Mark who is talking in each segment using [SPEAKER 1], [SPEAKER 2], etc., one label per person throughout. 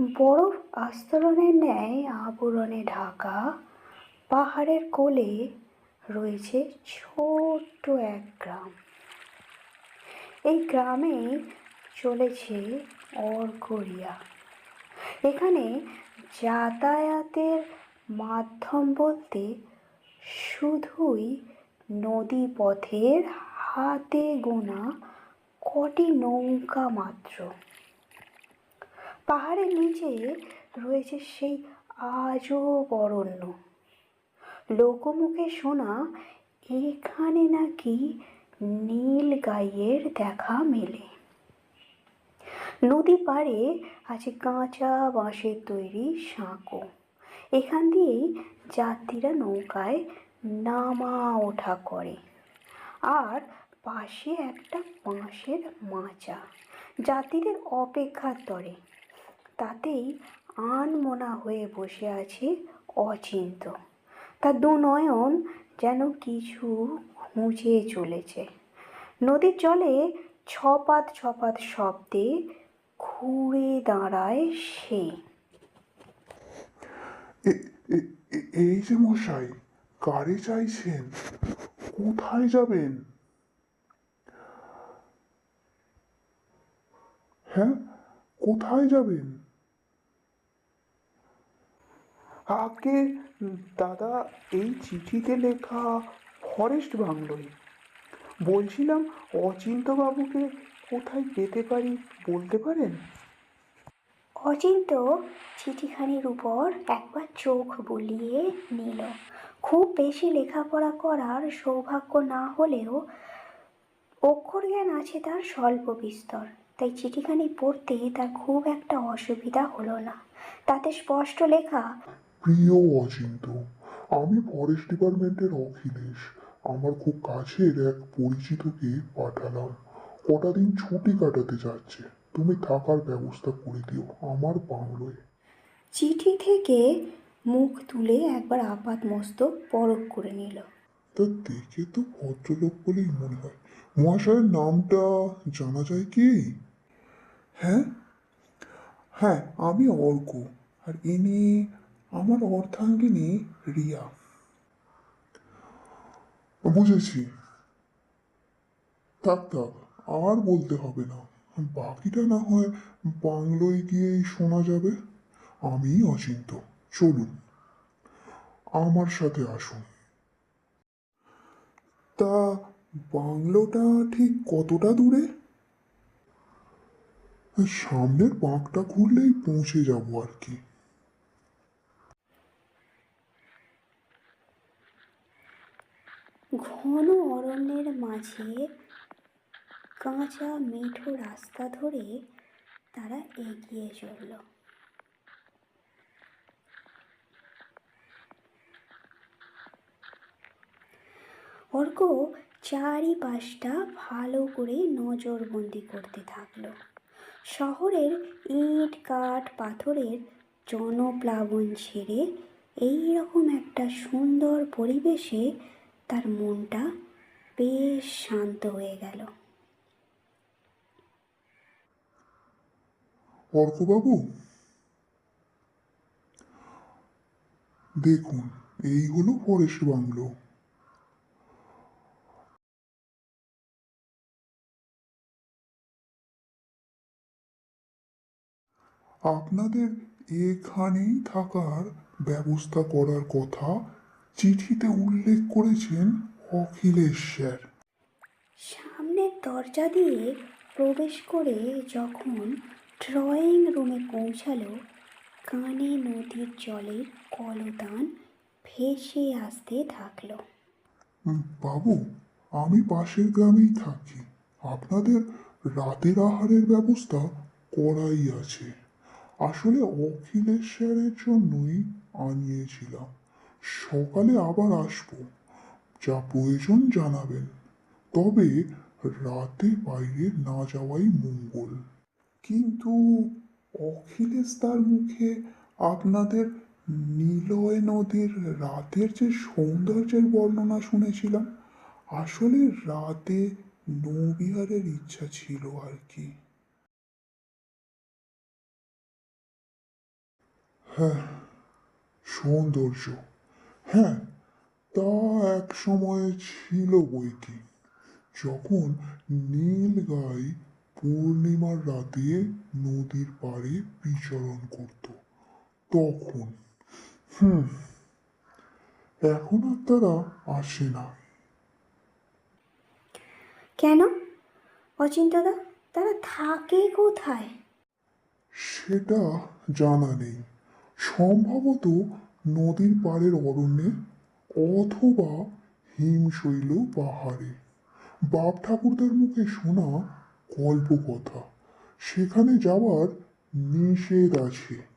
[SPEAKER 1] বরফ আস্তরণের ন্যায় আবরণে ঢাকা। পাহাড়ের কোলে রয়েছে ছোট্ট এক গ্রাম। এই গ্রামে চলেছে অর্করিয়া এখানে যাতায়াতের মাধ্যম বলতে শুধুই নদী পথের হাতে গোনা কটি নৌকা মাত্র। পাহাড়ের নিচে রয়েছে সেই আজব অরণ্য লোকমুখে শোনা, এখানে নাকি নীল গাইয়ের দেখা মেলে। নদী পাড়ে আছে কাঁচা বাঁশের তৈরি সাঁকো। এখান দিয়েই যাত্রীরা নৌকায় নামা ওঠা করে। আর পাশে একটা বাঁশের মাচা। যাত্রীদের অপেক্ষার তরে তাতেই আনমনা হয়ে বসে আছে অচিন্ত। তার দু নয়ন যেন কিছু খুঁজে চলেছে। নদীর জলে ছপাত ছপাত শব্দে ঘুরে দাঁড়ায় সে।
[SPEAKER 2] এই যে মশাই, কারে চাইছেন? কোথায় যাবেন? হ্যাঁ কোথায় যাবেন?
[SPEAKER 3] আগে দাদা এই চিঠিতে লেখা ফরেস্ট বাংলোয়। বলছিলাম, অচিন্তবাবুকে কোথায় পেতে পারি বলতে পারেন?
[SPEAKER 1] অচিন্ত চিঠিখানির উপর একবার চোখ বুলিয়ে নিল। খুব বেশি লেখাপড়া করার সৌভাগ্য না হলেও অক্ষর জ্ঞান আছে তার স্বল্প বিস্তর। তাই চিঠিখানি পড়তে তার খুব একটা অসুবিধা হলো না। তাতে স্পষ্ট লেখা
[SPEAKER 2] প্রিয় অচিন্ত আমি ফরেস্ট ডিপার্টমেন্টের অখিলেশ। আমার খুব কাছের এক পরিচিতকে পাঠালাম। কটা দিন ছুটি কাটাতে যাচ্ছে। তুমি থাকার ব্যবস্থা করে দিও আমার বাংলোয়
[SPEAKER 1] চিঠি থেকে মুখ তুলে একবার আপাত মস্তক পরখ করে নিল।
[SPEAKER 2] তা দেখে তো ভদ্রলোক বলেই মনে হয়। মহাশয়ের নামটা জানা যায় কি?
[SPEAKER 3] হ্যাঁ? হ্যাঁ আমি অর্ক। আর ইনি আমার অর্ধাঙ্গিনী রিয়া।
[SPEAKER 2] বুঝেছি। থাক থাক আর বলতে হবে না। বাকিটা না হয় বাংলোয় গিয়েই শোনা যাবে। আমি অচিন্ত। চলুন, আমার সাথে আসুন।
[SPEAKER 3] তা বাংলোটা ঠিক কতটা দূরে?
[SPEAKER 2] সামনের বাঁকটা ঘুরলেই পৌঁছে যাব আর কি।
[SPEAKER 1] ঘন অরণ্যের মাঝে কাঁচা মেঠো রাস্তা ধরে তারা এগিয়ে চলল। অর্ক চারিপাশটা ভালো করে নজরবন্দি করতে থাকল। শহরের ইট, কাঠ, পাথরের জনপ্লাবন ছেড়ে এই রকম একটা সুন্দর পরিবেশে তার মনটা বেশ শান্ত হয়ে গেল।
[SPEAKER 2] অর্কবাবু দেখুন, এই হলো ফরেস্ট বাংলো। আপনাদের এখানেই থাকার ব্যবস্থা করার কথা চিঠিতে উল্লেখ করেছেন অখিলেশ স্যার
[SPEAKER 1] সামনের দরজা দিয়ে প্রবেশ করে যখন ড্রয়িং রুমে পৌঁছালো কানে নদীর জলের কলতান ভেসে আসতে থাকল।
[SPEAKER 2] বাবু আমি পাশের গ্রামেই থাকি। আপনাদের রাতের আহারের ব্যবস্থা করাই আছে। আসলে অখিলেশ স্যারের জন্যই আনিয়েছিলাম। সকালে আবার আসব, যা প্রয়োজন জানাবেন। তবে রাতে বাইরে না যাওয়াই মঙ্গল।
[SPEAKER 3] কিন্তু অখিলেশ তার মুখে আপনাদের নীলয় নদীর রাতের যে সৌন্দর্যের বর্ণনা শুনেছিলাম, আসলে রাতে নৌবিহারের ইচ্ছা ছিল আর কি।
[SPEAKER 2] হ্যাঁ সৌন্দর্য। হ্যাঁ তা এক সময় ছিল বই কি যখন নীল গাই পূর্ণিমার রাতে নদীর পাড়ে বিচরণ করত তখন হুম এখন আর তারা আসে না।
[SPEAKER 1] কেন? অচিন্তদা তারা থাকে কোথায়?
[SPEAKER 2] সেটা জানা নেই। সম্ভবত নদীর পাড়ের অরণ্যে অথবা হিমশৈল পাহাড়ে। বাপ ঠাকুরদার মুখে শোনা গল্প কথা। সেখানে যাওয়ার নিষেধ আছে।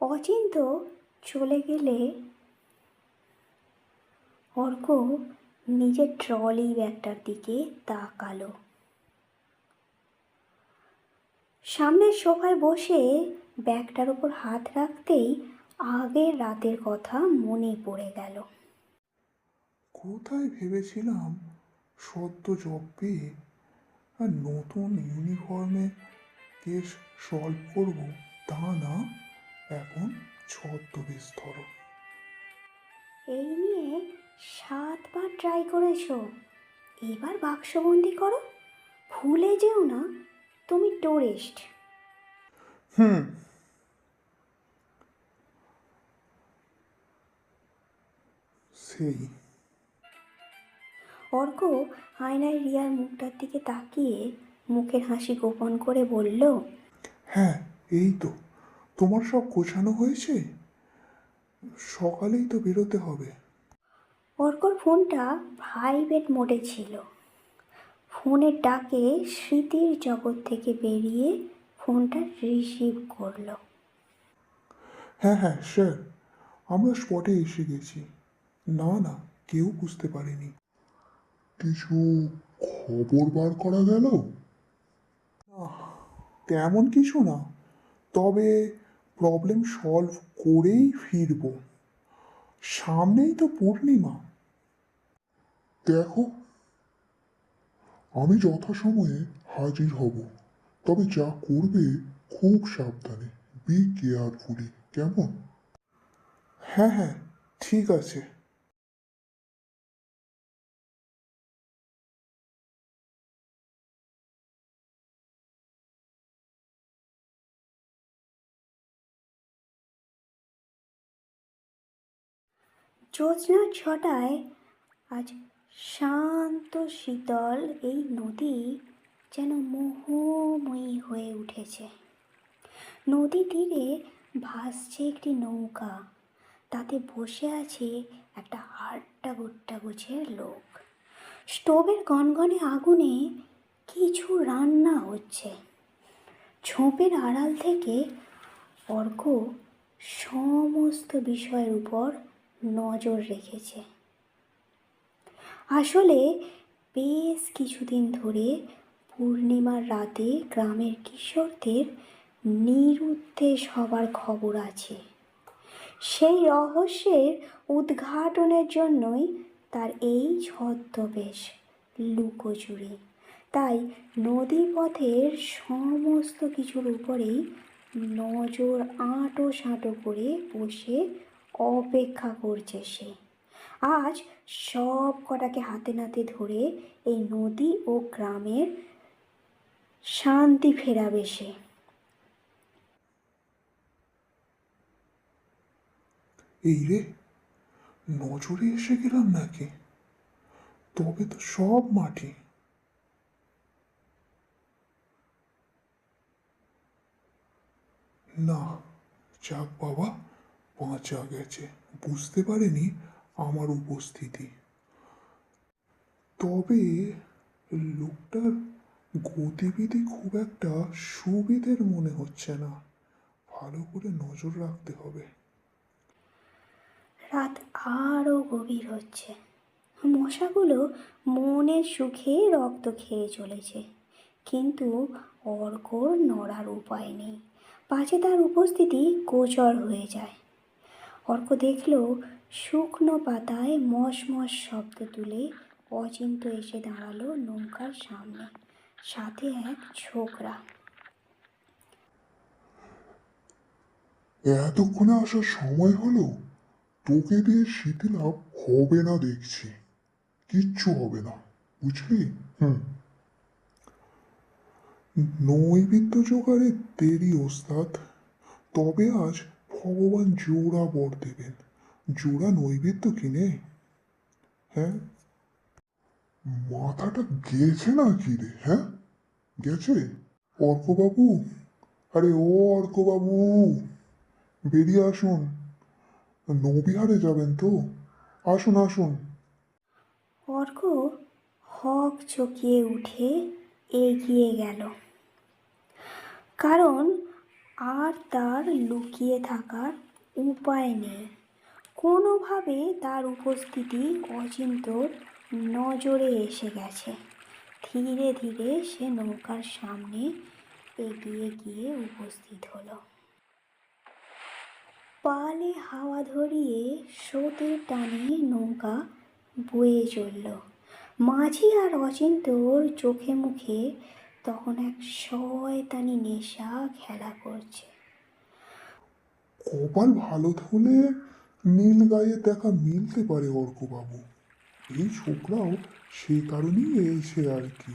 [SPEAKER 1] অচিন্ত চলে গেলে অর্ক নিজের ট্রলি ব্যাগটার দিকে তাকালো। সামনের সোফায় বসে ব্যাগটার উপর হাত রাখতেই আগের রাতের কথা মনে পড়ে গেল।
[SPEAKER 3] কোথায় ভেবেছিলাম সদ্য জব পেয়ে আর নতুন ইউনিফর্মে কেস সলভ করব তা না এখন ছদ্মবেশ ধরো
[SPEAKER 1] এই নিয়ে সাতবার ট্রাই করেছ। এবার বাক্সবন্দি করো। ভুলে যেও না। তুমি টুরিস্ট
[SPEAKER 3] হুম। সেই।
[SPEAKER 1] অর্ক আয়নায় রিয়ার মুখটার দিকে তাকিয়ে মুখের হাসি গোপন করে বলল
[SPEAKER 3] হ্যাঁ এই তো। তোমার সব গোছানো হয়েছে? সকালেই তো বেরোতে হবে।
[SPEAKER 1] অর্কর ফোনটা ভাইব্রেট মোডে ছিল। ফোনের ডাকে স্মৃতির জগৎ থেকে বেরিয়ে ফোনটা রিসিভ করল।
[SPEAKER 3] হ্যাঁ হ্যাঁ স্যার আমরা স্পটে এসে গেছি। না না, কেউ বুঝতে পারেনি।
[SPEAKER 2] কিছু খবর বার করা গেল?
[SPEAKER 3] তেমন কিছু না। তবে প্রবলেম সলভ করেই ফিরব। সামনেই তো পূর্ণিমা।
[SPEAKER 2] দেখো আমি যথাসময়ে হাজির হব। তবে যা করবে খুব সাবধানে। বি কেয়ারফুলি কেমন?
[SPEAKER 3] হ্যাঁ হ্যাঁ ঠিক আছে।
[SPEAKER 1] জ্যোৎস্নার ছটায় আজ শান্ত শীতল এই নদী যেন মোহময়ী হয়ে উঠেছে। নদী তীরে ভাসছে একটি নৌকা। তাতে বসে আছে একটা হাড্ডা গুট্টা গুছের লোক। স্টোভের গনগনে আগুনে কিছু রান্না হচ্ছে। ঝোপের আড়াল থেকে অর্ক সমস্ত বিষয়ের উপর নজর রেখেছে। আসলে বেশ কিছুদিন ধরে পূর্ণিমার রাতে গ্রামের কিশোরদের নিরুদ্দেশ হবার খবর আছে। সেই রহস্যের উদ্ঘাটনের জন্যই তার এই ছদ্মবেশ লুকোচুরি। তাই নদী পথের সমস্ত কিছুর উপরেই নজর আঁটো সাঁটো করে বসে অপেক্ষা করছে সে। আজ সব কটাকে হাতে নাতে ধরে এই নদী ও গ্রামের শান্তি ফেরাবে সে।
[SPEAKER 3] এই রে, নজরে এসে গেলাম নাকি? তবে তো সব মাটি। না, যাক বাবা, বাঁচা গেছে। বুঝতে পারেনি আমার উপস্থিতি। তবে লোকটার গতিবিধি খুব একটা সুবিধের মনে হচ্ছে না। ভালো করে নজর রাখতে হবে।
[SPEAKER 1] রাত আরও গভীর হচ্ছে। মশাগুলো মনের সুখে রক্ত খেয়ে চলেছে। কিন্তু অর্কর নড়ার উপায় নেই। পাছে তার উপস্থিতি গোচর হয়ে যায়। অর্ক দেখল শুকনো পাতায় মশ মশ শব্দ তুলে অচিন্ত এসে দাঁড়াল নৌকার সামনে। সাথে এক ছোকরা।
[SPEAKER 2] এতক্ষণে আসার সময় হলো? তোকে দিয়ে স্মৃতি লাভ হবে না দেখছি। কিচ্ছু হবে না, বুঝলি? হুম।
[SPEAKER 3] নৈবেদ্য জোগাড়ে দেরি ওস্তাদ। তবে আজ ভগবান জোড়া বর দেবেন। জোড়া নৈবেদ্য কিনে? হ্যাঁ?
[SPEAKER 2] মাথাটা গেছে না কি রে হ্যাঁ? গেছে? অর্কবাবু? আরে ও অর্কবাবু! বেরিয়ে আসুন। নবিহারে যাবেন তো? আসুন আসুন।
[SPEAKER 1] অর্ক হক চকিয়ে উঠে এগিয়ে গেল। কারণ আর তার লুকিয়ে থাকার উপায় নেই। কোনোভাবে তার উপস্থিতি অচিন্তর নজরে এসে গেছে। ধীরে ধীরে সে নৌকার সামনে এগিয়ে গিয়ে উপস্থিত হলো। পালে হাওয়া ধরিয়ে স্রোতের টানে নৌকা বয়ে চলল। মাঝি আর অচিন্তর চোখে মুখে তখন এক শয়তানি নেশা খেলা করছে।
[SPEAKER 3] কপাল ভালো হলে নীল গায়ে দেখা মিলতে পারে অর্কবাবু। এই ছোকরাও সে কারণেই এসে আর কি।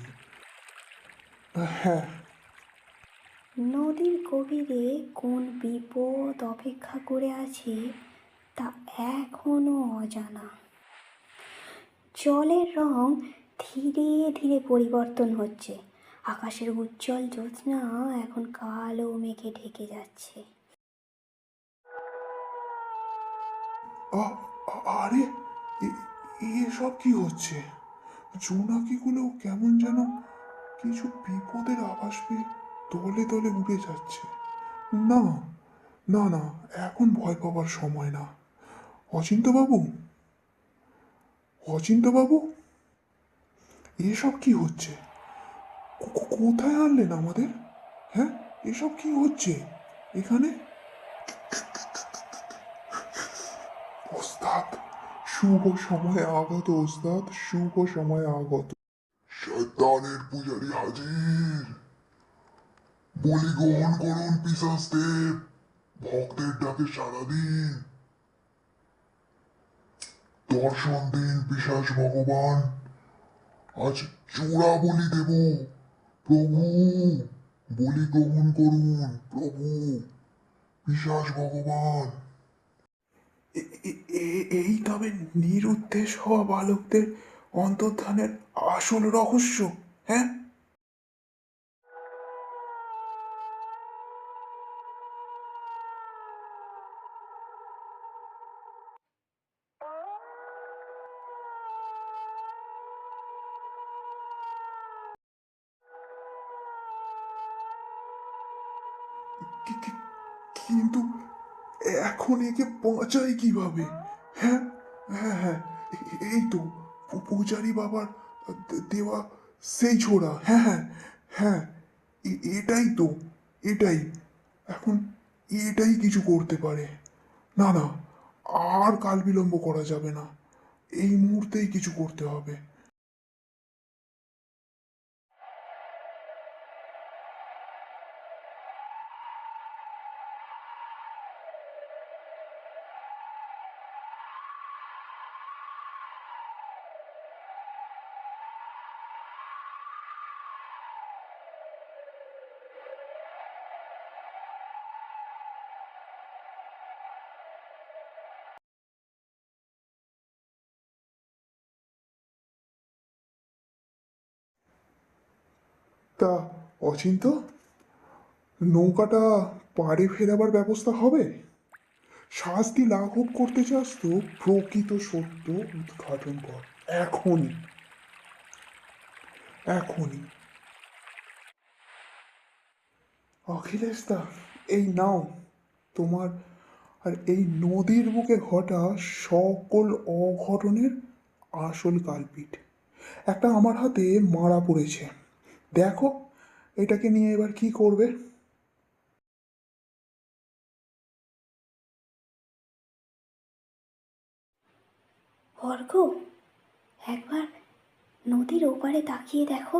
[SPEAKER 3] হ্যাঁ।
[SPEAKER 1] নদীর গভীরে কোন বিপদ অপেক্ষা করে আছে তা এখনও অজানা। জলের রং ধীরে ধীরে পরিবর্তন হচ্ছে। আকাশের উজ্জ্বল জ্যোৎস্না এখন কালো মেঘে ঢেকে যাচ্ছে।
[SPEAKER 3] আরে এসব কি হচ্ছে? জোনাকিগুলো কেমন যেন কিছু বিপদের আভাস পেয়ে দলে দলে উড়ে যাচ্ছে। না না না, এখন ভয় পাবার সময় না। অচিন্তবাবু অচিন্তবাবু এসব কি হচ্ছে? কোথায় আনলেন আমাদের? হ্যাঁ এসব কি হচ্ছে? এখানে? ওস্তাদ শুভ সময়ে আগত ওস্তাদ শুভ সময়ে আগত।
[SPEAKER 2] শয়তানের পূজারি হাজির। বলি গ্রহণ করুন পিসাস দেব, ভক্তের ডাকে সারা দিন। দর্শন দিন পিসাস ভগবান। আজ চূড়া বলি দেব, প্রভু, বলি গ্রহণ করুন প্রভু পিসাস ভগবান।
[SPEAKER 3] এই তবে নিরুদ্দেশ হওয়া বালকদের অন্তর্ধানের আসল রহস্য হ্যাঁ? একে বাঁচাই কীভাবে? হ্যাঁ হ্যাঁ হ্যাঁ এই তো পূজারি বাবার দেওয়া সেই ছোড়া হ্যাঁ হ্যাঁ হ্যাঁ এটাই তো, এটাই, এখন এটাই কিছু করতে পারে। না না, আর কাল বিলম্ব করা যাবে না, এই মুহূর্তেই কিছু করতে হবে। তা অচিন্ত? নৌকাটা পাড়ে ফেরাবার ব্যবস্থা হবে? শাস্তি লাঘব করতে চাস তো, প্রকৃত সত্য উদ্ঘাটন কর। এখনই। এখনই। অখিলেশ দা এই নাও। তোমার আর এই নদীর বুকে ঘটা সকল অঘটনের আসল কালপিট একটা আমার হাতে মারা পড়েছে। দেখো এটাকে নিয়ে এবার কি করবে?
[SPEAKER 1] অর্ঘ একবার নদীর ওপারে তাকিয়ে দেখো।